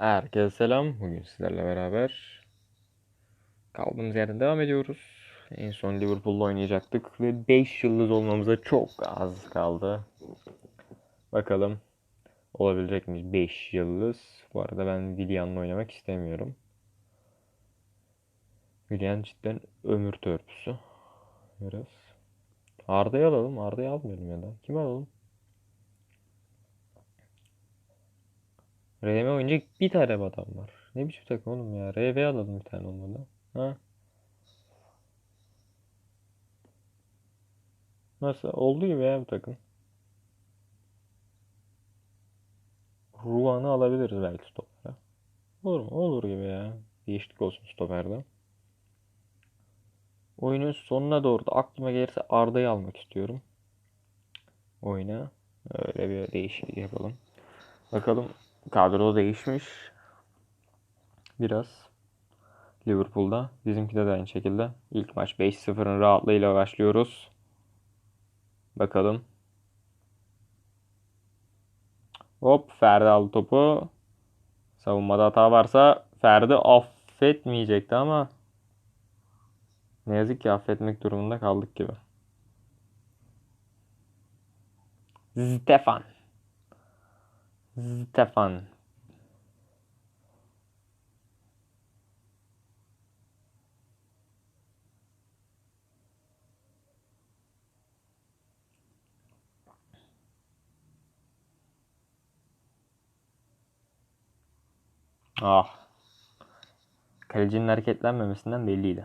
Herkese selam. Bugün sizlerle beraber kaldığımız yerden devam ediyoruz. En son Liverpool'la oynayacaktık ve 5 yıldız olmamıza çok az kaldı. Bakalım olabilecek miyiz 5 yıldız. Bu arada ben Willian'la oynamak istemiyorum. Willian cidden ömür törpüsü. Biraz. Arda'yı alalım. Arda'yı almayalım ya da. Kimi alalım? RM oynayacak bir tane adam var? Ne biçim takım oğlum ya? RV alalım bir tane olmadı. Ha? Nasıl? Oldu gibi ya bu takım. Ruan'ı alabiliriz belki stopere. Olur mu? Olur gibi ya. Değişiklik olsun stoperde. Oyunun sonuna doğru da aklıma gelirse Arda'yı almak istiyorum. Oyuna. Öyle bir değişiklik yapalım. Bakalım kadro değişmiş. Biraz. Liverpool'da. Bizimki de aynı şekilde. İlk maç 5-0'ın rahatlığıyla başlıyoruz. Bakalım. Hop Ferdi aldı topu. Savunmada hata varsa Ferdi affetmeyecekti ama ne yazık ki affetmek durumunda kaldık gibi. Stefan. Stefan. Ah. Kalecinin hareketlenmemesinden belliydi.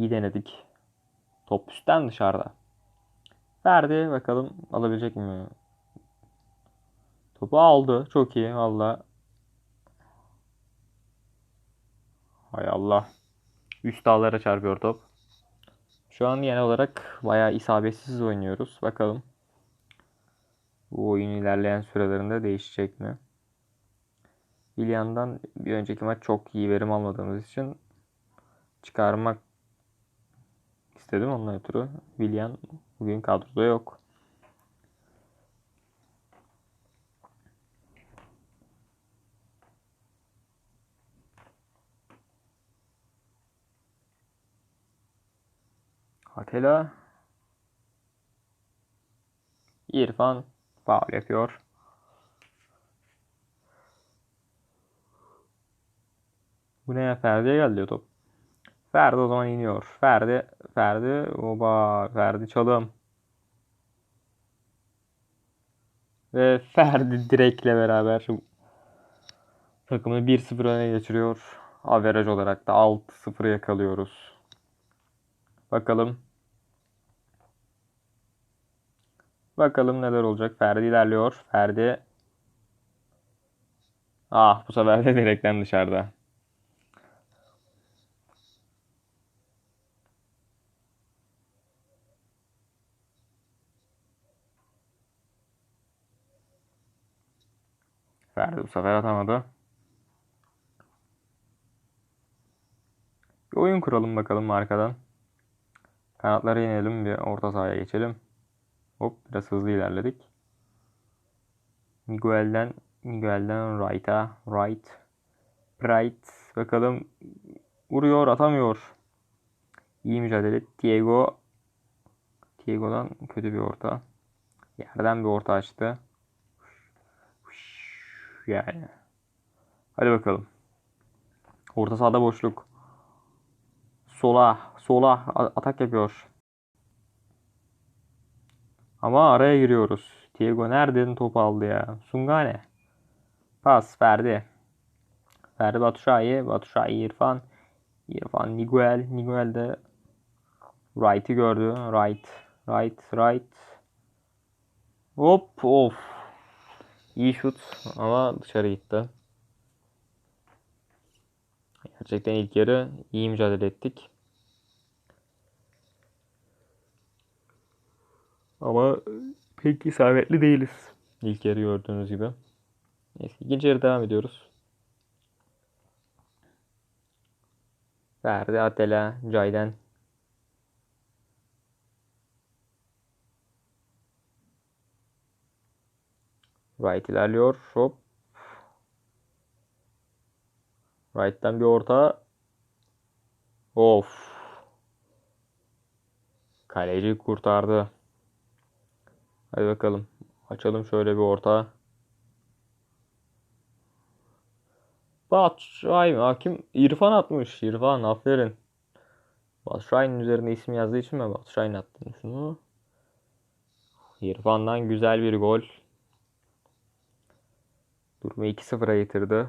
İyi denedik. Top üstten dışarıda. Verdi. Bakalım alabilecek mi? Topu aldı. Çok iyi. Valla. Hay Allah. Üst dağlara çarpıyor top. Şu an genel olarak bayağı isabetsiz oynuyoruz. Bakalım. Bu oyun ilerleyen sürelerinde değişecek mi? Willian'dan bir önceki maç çok iyi verim almadığımız için çıkarmak istedim ondan ötürü. Willian bugün kadroda yok. Atela İrfan faul yapıyor. Bu ne ya? Ferdi'ye geldi top. Ferdi o zaman iniyor. Ferdi, Ferdi, oba, Ferdi çalım. Ve Ferdi direkle beraber takımını 1-0 öne geçiriyor. Averaj olarak da 6-0 yakalıyoruz. Bakalım. Bakalım neler olacak. Ferdi ilerliyor. Ferdi. Ah bu sefer de direkten dışarıda. Ferdi bu sefer atamadı. Bir oyun kuralım bakalım arkadan. Kanatları inelim bir orta sahaya geçelim. Hop biraz hızlı ilerledik. Miguel'den Miguel'den right'a right right bakalım vuruyor atamıyor. İyi mücadele. Diego Diego'dan kötü bir orta. Yerden bir orta açtı. Yani. Hadi bakalım. Orta sahada boşluk. Sola, sola atak yapıyor. Ama araya giriyoruz. Diego nereden topu aldı ya? Sungane. Pas verdi. Verdi Batuşay'ı. Batuşay İrfan. İrfan Niguel. Niguel de Wright'ı gördü. Right. Right. Right. Hop. Of. İyi şut ama dışarı gitti. Gerçekten ilk yarı iyi mücadele ettik. Ama pek isabetli değiliz. İlk yarı gördüğünüz gibi. Neyse ikinci yarı devam ediyoruz. Verdi Atela Cayden. Wright ilerliyor. Hop. Wright'tan bir orta. Of. Kaleci kurtardı. Hadi bakalım. Açalım şöyle bir orta. Batshuayi? Hakim İrfan atmış. İrfan aferin. Batshuayi'nin üzerinde isim yazdığı için mi Batshuayi'nin attın şunu? İrfan'dan güzel bir gol. Durumu 2-0'a getirdi.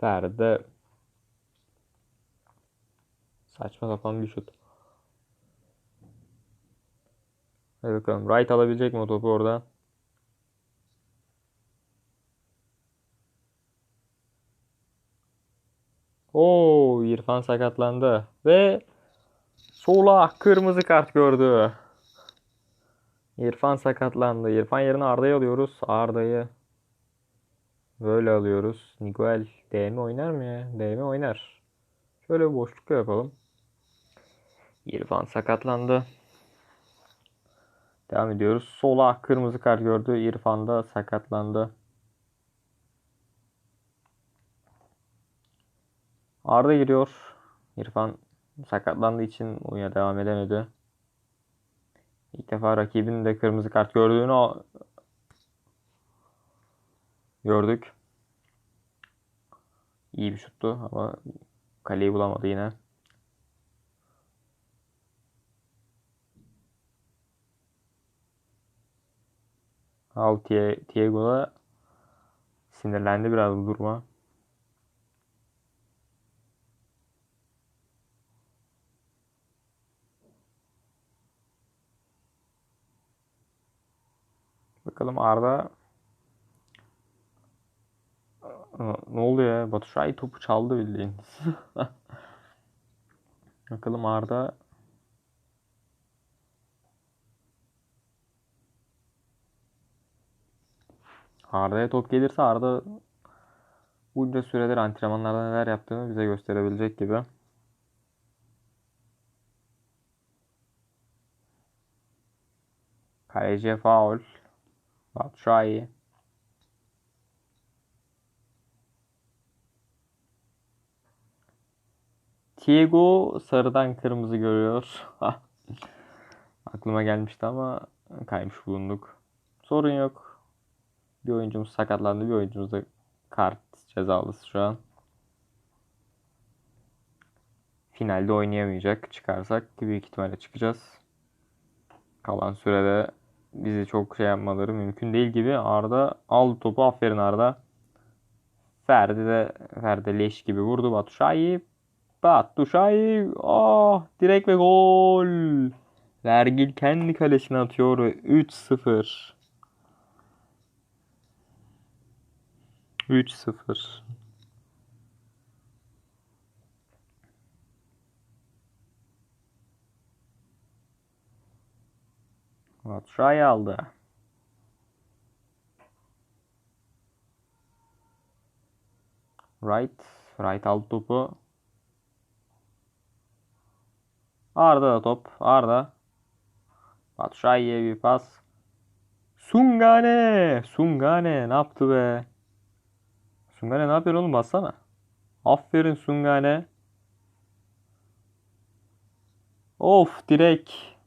Ferdi saçma sapan bir şut. Hadi bakalım. Wright alabilecek mi o topu orada? Oo, İrfan sakatlandı ve sola kırmızı kart gördü. İrfan sakatlandı. İrfan yerine Arda'yı alıyoruz. Arda'yı böyle alıyoruz. Miguel DM oynar mı ya? DM oynar. Şöyle bir boşluk yapalım. İrfan sakatlandı. Devam ediyoruz. Sola kırmızı kart gördü. İrfan da sakatlandı. Arda giriyor. İrfan sakatlandığı için oyuna devam edemedi. İlk defa rakibinin de kırmızı kart gördüğünü gördük. İyi bir şuttu ama kaleyi bulamadı yine. Al Tiago da sinirlendi biraz bu duruma. Bakalım Arda ne oldu ya? Batu Şahin topu çaldı bildiğin. Bakalım Arda Arda'ya top gelirse Arda bunca süredir antrenmanlarda neler yaptığını bize gösterebilecek gibi. Kaleci faul. Batshuayi. Thiago sarıdan kırmızı görüyor. Aklıma gelmişti ama kaymış bulunduk. Sorun yok. Bir oyuncumuz sakatlandı. Bir oyuncumuz da kart cezalısı şu an. Finalde oynayamayacak. Çıkarsak büyük ihtimalle çıkacağız. Kalan sürede bizi çok şey yapmaları mümkün değil gibi. Arda aldı topu. Aferin Arda. Ferdi de Ferdi leş gibi vurdu. Batuşay. Batuşay. Ah direkt ve gol. Vergil kendi kalesine atıyor ve 3-0. 3-0. Batshuayi aldı. Right. Right aldı topu. Arda da top. Arda. Batshuayi'ye bir pas. Sungane. Sungane ne yaptı be? Sungane ne yapıyor oğlum bassana. Aferin Sungane. Of direkt.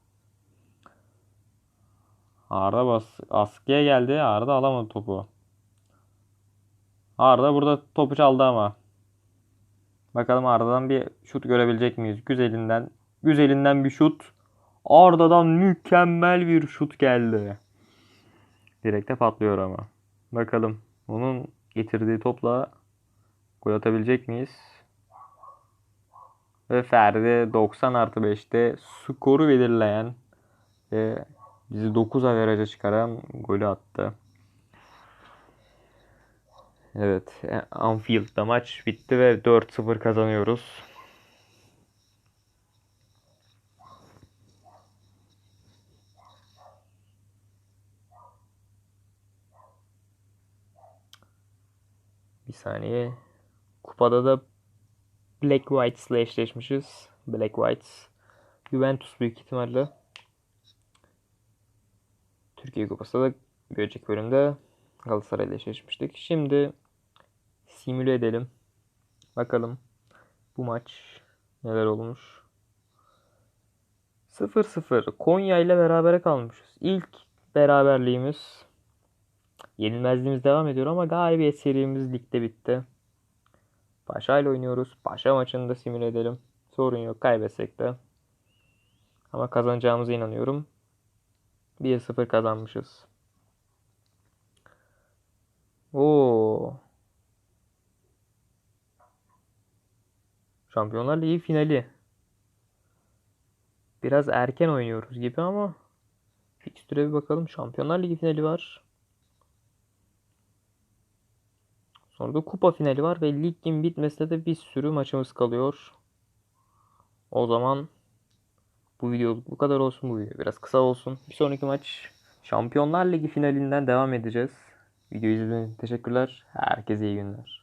Arda bas askıya geldi. Arda alamadı topu. Arda burada topu çaldı ama. Bakalım Arda'dan bir şut görebilecek miyiz? Güzelinden. Güzelinden bir şut. Arda'dan mükemmel bir şut geldi. Direkte patlıyor ama. Bakalım. Onun getirdiği topla gol atabilecek miyiz? Ve Ferdi 90 artı 5'te skoru belirleyen ve Bizi 9 averaja çıkaran golü attı. Evet. E, Anfield'da maç bitti ve 4-0 kazanıyoruz. Bir saniye. Kupada da Black Whites'la eşleşmişiz. Black Whites. Juventus büyük ihtimalle. Türkiye Kupası'da da bir önceki bölümde Galatasaray'la eşleşmiştik. Şimdi simüle edelim. Bakalım bu maç neler olmuş. 0-0 Konya ile berabere kalmışız. İlk beraberliğimiz yenilmezliğimiz devam ediyor ama galibiyet serimiz ligde bitti. Paşa ile oynuyoruz. Paşa maçını da simüle edelim. Sorun yok kaybetsek de. Ama kazanacağımıza inanıyorum. 1-0 kazanmışız. Oo. Şampiyonlar Ligi finali. Biraz erken oynuyoruz gibi ama fikstüre bir bakalım. Şampiyonlar Ligi finali var. Sonra da kupa finali var ve ligin bitmesine de bir sürü maçımız kalıyor. O zaman bu video bu kadar olsun bu video. Biraz kısa olsun. Bir sonraki maç Şampiyonlar Ligi finalinden devam edeceğiz. Videoyu izlediğiniz için teşekkürler. Herkese iyi günler.